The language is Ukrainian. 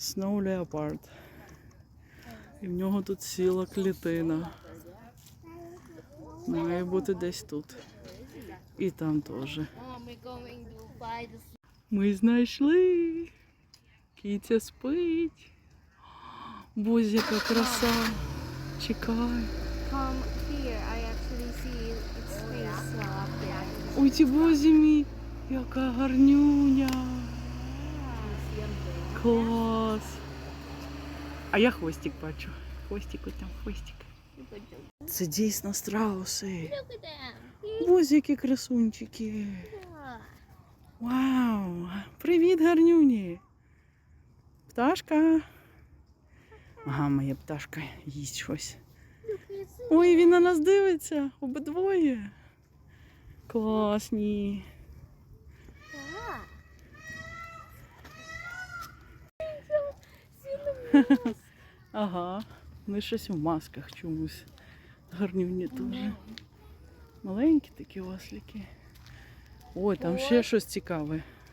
Snow Leopard. І в нього тут ціла клітина. Має бути десь тут. І там теж. Ми знайшли. Кітя спить. Боже, яка краса. Чекай. Uh. Ой, ті бозі мій, яка гарнюня. Клас. А я хвостик бачу. Хвостик ось там, хвостик. Це дійсно страуси. Боже, які красунчики. Вау! Привіт, гарнюні! Пташка. Ага, моя пташка їсть щось. Ой, він на нас дивиться. Обидвоє. Класні. Ага. ми щось в масках чомусь. Гарнюні теж. Маленькі такі ослики. Ой, там ще щось цікаве.